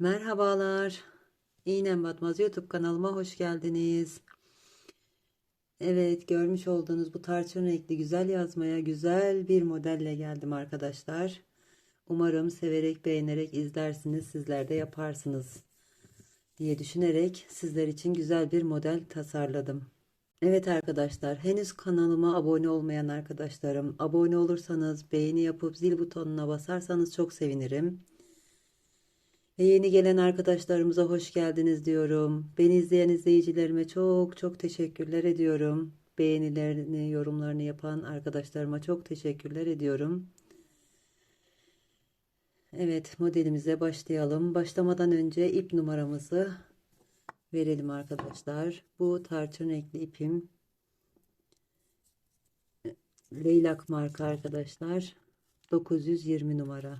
Merhabalar. İğnem Batmaz YouTube kanalıma hoş geldiniz. Evet, görmüş olduğunuz bu tarçın renkli güzel yazmaya güzel bir modelle geldim arkadaşlar. Umarım severek beğenerek izlersiniz, sizler de yaparsınız diye düşünerek sizler için güzel bir model tasarladım. Evet arkadaşlar, henüz kanalıma abone olmayan arkadaşlarım, abone olursanız, beğeni yapıp zil butonuna basarsanız çok sevinirim. Ve yeni gelen arkadaşlarımıza hoş geldiniz diyorum. Beni izleyen izleyicilerime çok çok teşekkürler ediyorum. Beğenilerini, yorumlarını yapan arkadaşlarıma çok teşekkürler ediyorum. Evet, modelimize başlayalım. Başlamadan önce ip numaramızı verelim arkadaşlar. Bu tarçın renkli ipim. Leylak marka arkadaşlar. 920 numara.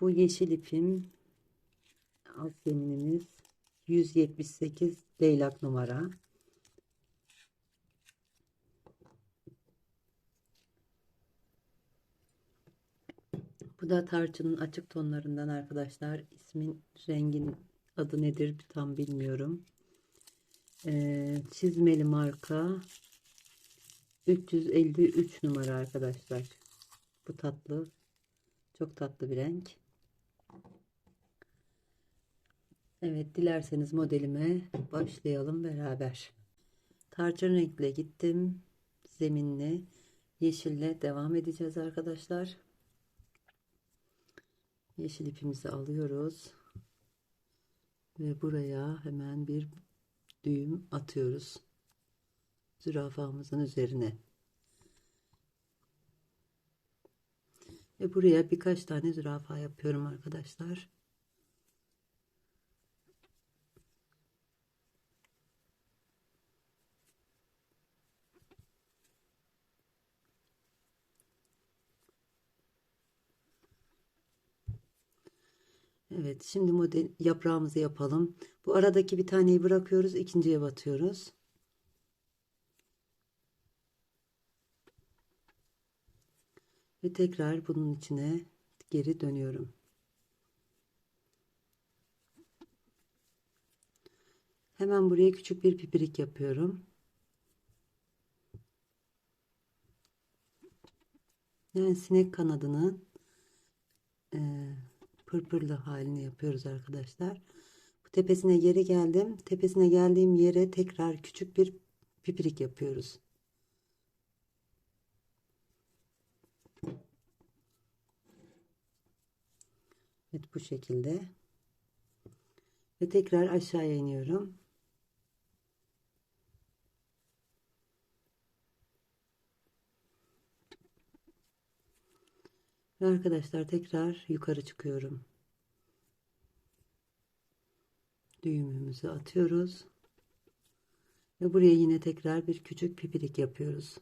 Bu yeşil ipim alt zeminimiz 178 leylak numara. Bu da tarçının açık tonlarından arkadaşlar. İsmin rengin adı nedir tam bilmiyorum. Ee, çizmeli marka 353 numara arkadaşlar. Bu tatlı. Çok tatlı bir renk. Evet dilerseniz modelime başlayalım beraber. Tarçın renkle gittim. Zeminli yeşille devam edeceğiz arkadaşlar. Yeşil ipimizi alıyoruz. Ve buraya hemen bir düğüm atıyoruz. Zürafamızın üzerine. Ve buraya birkaç tane zürafa yapıyorum arkadaşlar. Evet şimdi model yaprağımızı yapalım. Bu aradaki bir taneyi bırakıyoruz. ikinciye batıyoruz. Ve tekrar bunun içine geri dönüyorum. Hemen buraya küçük bir pipirik yapıyorum. Yani sinek kanadının e, pırpırlı halini yapıyoruz arkadaşlar. Bu tepesine geri geldim. Tepesine geldiğim yere tekrar küçük bir pipirik yapıyoruz. Evet bu şekilde. Ve tekrar aşağıya iniyorum. Ve arkadaşlar tekrar yukarı çıkıyorum. Düğümümüzü atıyoruz. Ve buraya yine tekrar bir küçük pipirik yapıyoruz.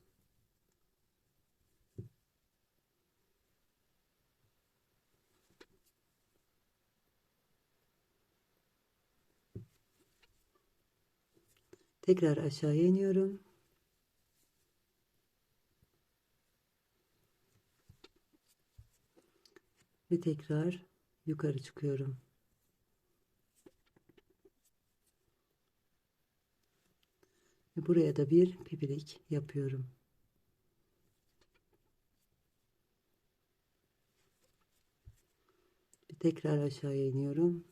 Tekrar aşağıya iniyorum. Ve tekrar yukarı çıkıyorum. Ve buraya da bir pipirik yapıyorum. Ve tekrar aşağıya iniyorum.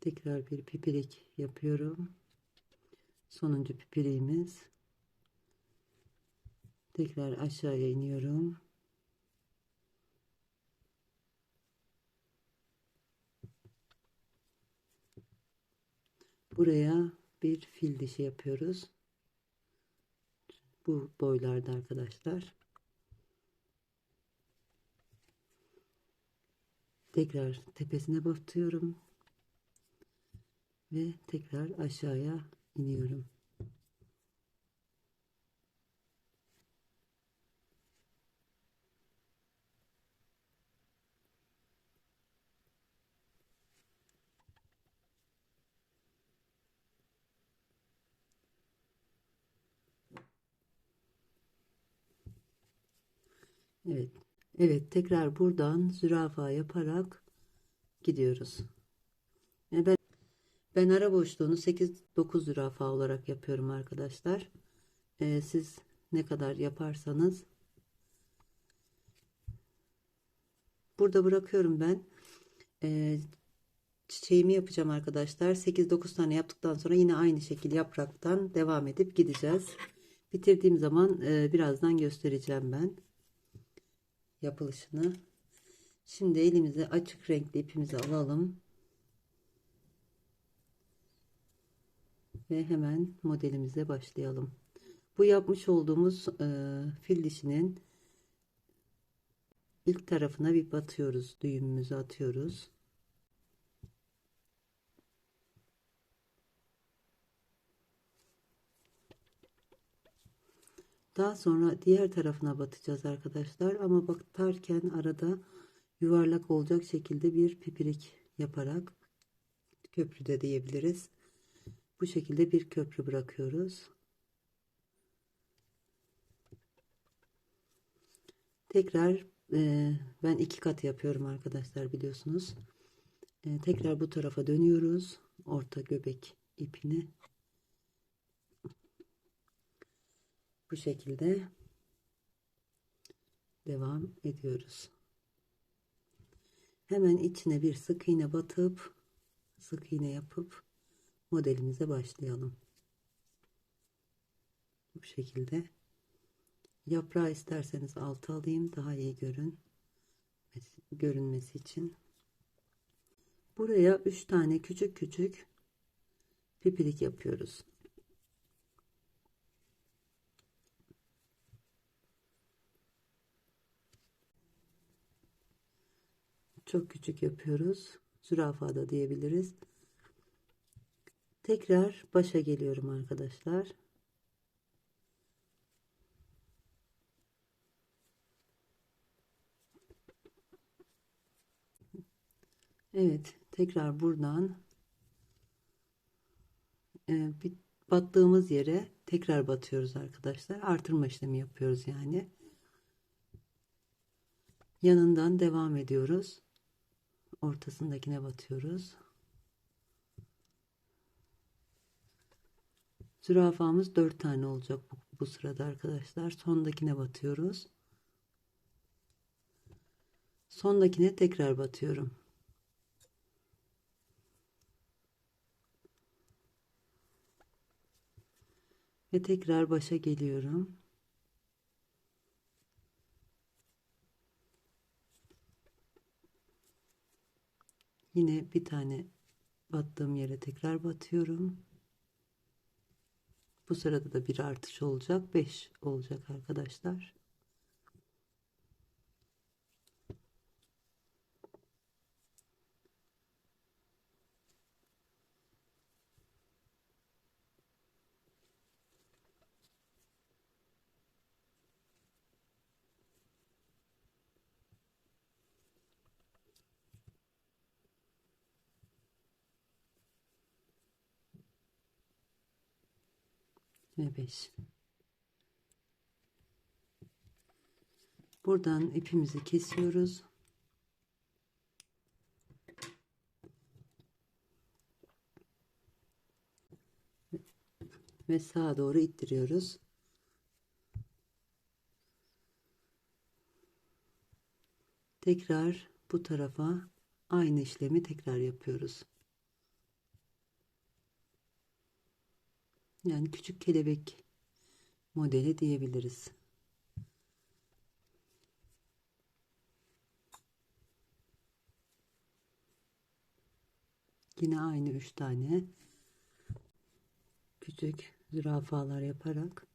Tekrar bir pipirik yapıyorum. Sonuncu pipiriğimiz. Tekrar aşağıya iniyorum. Buraya bir fil dişi yapıyoruz. Bu boylarda arkadaşlar. Tekrar tepesine batıyorum ve tekrar aşağıya iniyorum. Evet. Evet tekrar buradan zürafa yaparak gidiyoruz. Yani ben ben ara boşluğunu 8-9 zürafa olarak yapıyorum arkadaşlar. E, siz ne kadar yaparsanız burada bırakıyorum ben. E, çiçeğimi yapacağım arkadaşlar. 8-9 tane yaptıktan sonra yine aynı şekil yapraktan devam edip gideceğiz. Bitirdiğim zaman e, birazdan göstereceğim ben yapılışını. Şimdi elimize açık renkli ipimizi alalım. Ve hemen modelimize başlayalım. Bu yapmış olduğumuz e, fil dişinin ilk tarafına bir batıyoruz. Düğümümüzü atıyoruz. Daha sonra diğer tarafına batacağız arkadaşlar. Ama batarken arada yuvarlak olacak şekilde bir pipirik yaparak köprü de diyebiliriz. Bu şekilde bir köprü bırakıyoruz. Tekrar e, ben iki kat yapıyorum arkadaşlar biliyorsunuz. E, tekrar bu tarafa dönüyoruz. Orta göbek ipini bu şekilde devam ediyoruz. Hemen içine bir sık iğne batıp sık iğne yapıp modelimize başlayalım. Bu şekilde yaprağı isterseniz altı alayım daha iyi görün görünmesi için. Buraya 3 tane küçük küçük pipirik yapıyoruz. Çok küçük yapıyoruz. Zürafa da diyebiliriz. Tekrar başa geliyorum arkadaşlar. Evet, tekrar buradan e, bir battığımız yere tekrar batıyoruz arkadaşlar. Artırma işlemi yapıyoruz yani. Yanından devam ediyoruz. Ortasındakine batıyoruz. Zürafamız 4 tane olacak bu, bu sırada arkadaşlar. Sondakine batıyoruz. Sondakine tekrar batıyorum. Ve tekrar başa geliyorum. Yine bir tane battığım yere tekrar batıyorum. Bu sırada da bir artış olacak. 5 olacak arkadaşlar. Ve 5 buradan ipimizi kesiyoruz. Ve sağa doğru ittiriyoruz. Tekrar bu tarafa aynı işlemi tekrar yapıyoruz Yani küçük kelebek modeli diyebiliriz. Yine aynı üç tane küçük zürafalar yaparak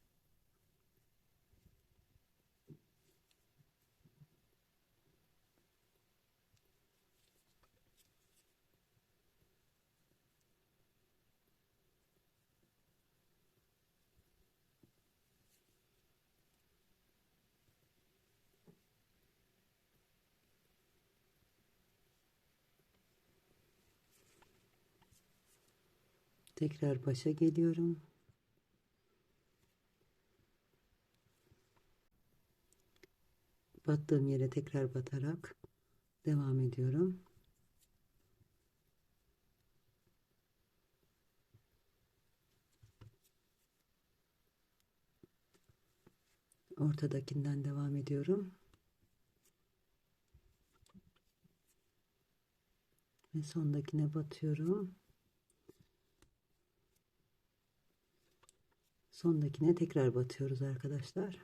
Tekrar başa geliyorum. battığım yere tekrar batarak devam ediyorum. Ortadakinden devam ediyorum. Ve sondakine batıyorum. Sondakine tekrar batıyoruz arkadaşlar.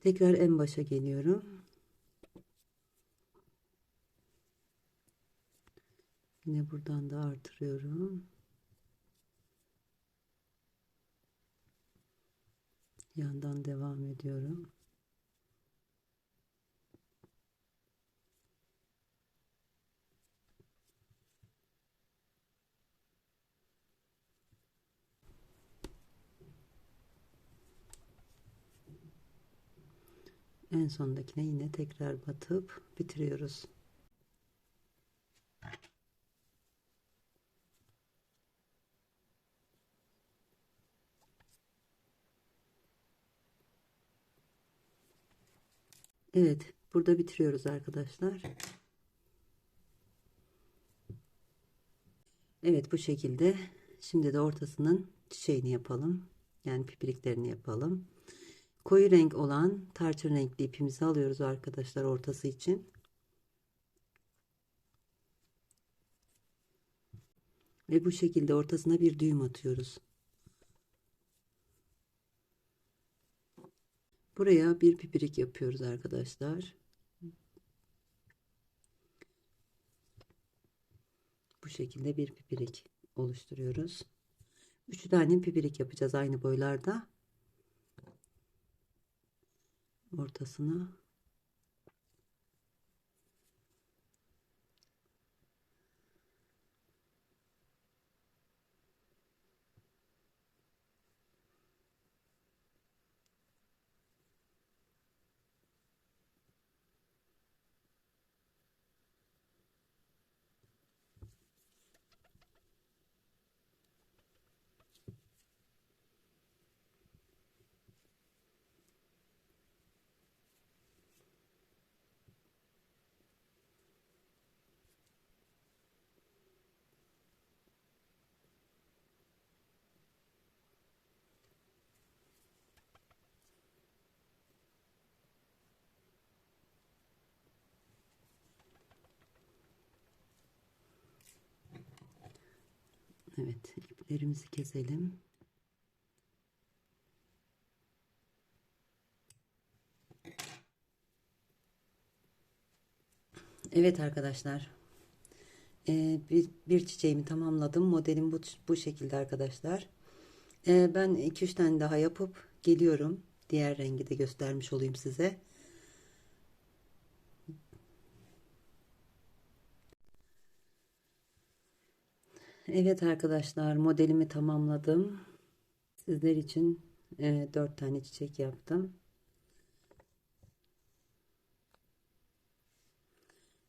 Tekrar en başa geliyorum. Yine buradan da artırıyorum. Yandan devam ediyorum. En sondakine yine tekrar batıp bitiriyoruz. Evet, burada bitiriyoruz arkadaşlar. Evet, bu şekilde. Şimdi de ortasının çiçeğini yapalım. Yani pipiriklerini yapalım. Koyu renk olan tarçın renkli ipimizi alıyoruz arkadaşlar ortası için. Ve bu şekilde ortasına bir düğüm atıyoruz. Buraya bir pipirik yapıyoruz arkadaşlar. Bu şekilde bir pipirik oluşturuyoruz. 3 tane pipirik yapacağız aynı boylarda. Ortasına Evet, iplerimizi keselim. Evet arkadaşlar. Ee, bir, bir çiçeğimi tamamladım. Modelim bu, bu şekilde arkadaşlar. Ee, ben 2-3 tane daha yapıp geliyorum. Diğer rengi de göstermiş olayım size. Evet arkadaşlar modelimi tamamladım. Sizler için e, 4 tane çiçek yaptım.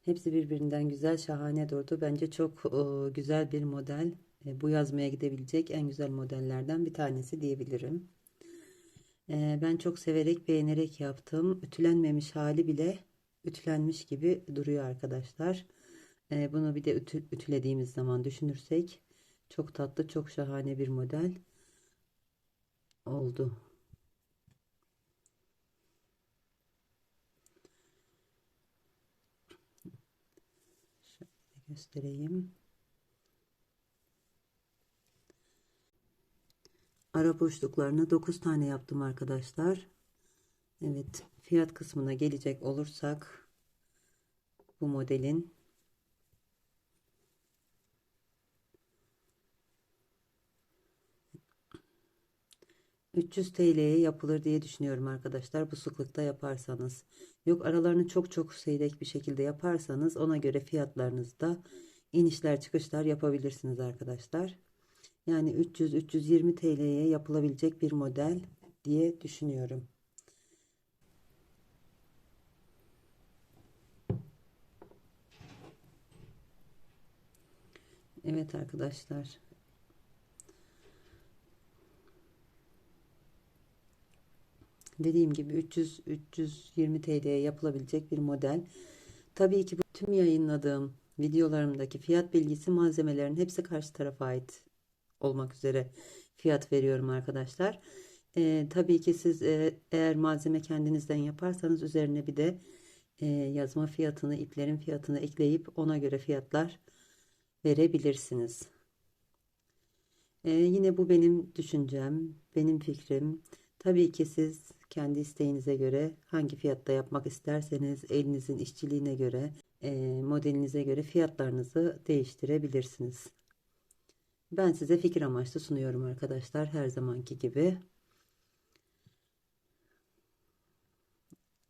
Hepsi birbirinden güzel, şahane durdu. Bence çok e, güzel bir model. E, bu yazmaya gidebilecek en güzel modellerden bir tanesi diyebilirim. E, ben çok severek, beğenerek yaptım. Ütülenmemiş hali bile ütülenmiş gibi duruyor arkadaşlar. E, bunu bir de ütü, ütülediğimiz zaman düşünürsek çok tatlı, çok şahane bir model oldu. Şöyle göstereyim. Ara boşluklarını 9 tane yaptım arkadaşlar. Evet, fiyat kısmına gelecek olursak bu modelin 300 TL'ye yapılır diye düşünüyorum arkadaşlar. Bu sıklıkta yaparsanız. Yok aralarını çok çok seyrek bir şekilde yaparsanız ona göre fiyatlarınızda inişler çıkışlar yapabilirsiniz arkadaşlar. Yani 300-320 TL'ye yapılabilecek bir model diye düşünüyorum. Evet arkadaşlar Dediğim gibi 300-320 TL'ye yapılabilecek bir model. Tabii ki bu tüm yayınladığım videolarımdaki fiyat bilgisi malzemelerin hepsi karşı tarafa ait olmak üzere fiyat veriyorum arkadaşlar. Ee, tabii ki siz e, eğer malzeme kendinizden yaparsanız üzerine bir de e, yazma fiyatını, iplerin fiyatını ekleyip ona göre fiyatlar verebilirsiniz. Ee, yine bu benim düşüncem, benim fikrim. Tabii ki siz kendi isteğinize göre hangi fiyatta yapmak isterseniz elinizin işçiliğine göre, e, modelinize göre fiyatlarınızı değiştirebilirsiniz. Ben size fikir amaçlı sunuyorum arkadaşlar her zamanki gibi.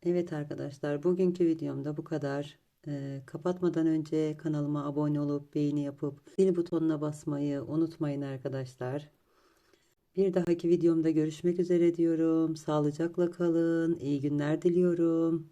Evet arkadaşlar bugünkü videomda bu kadar. Ee, kapatmadan önce kanalıma abone olup beğeni yapıp zil butonuna basmayı unutmayın arkadaşlar. Bir dahaki videomda görüşmek üzere diyorum. Sağlıcakla kalın. İyi günler diliyorum.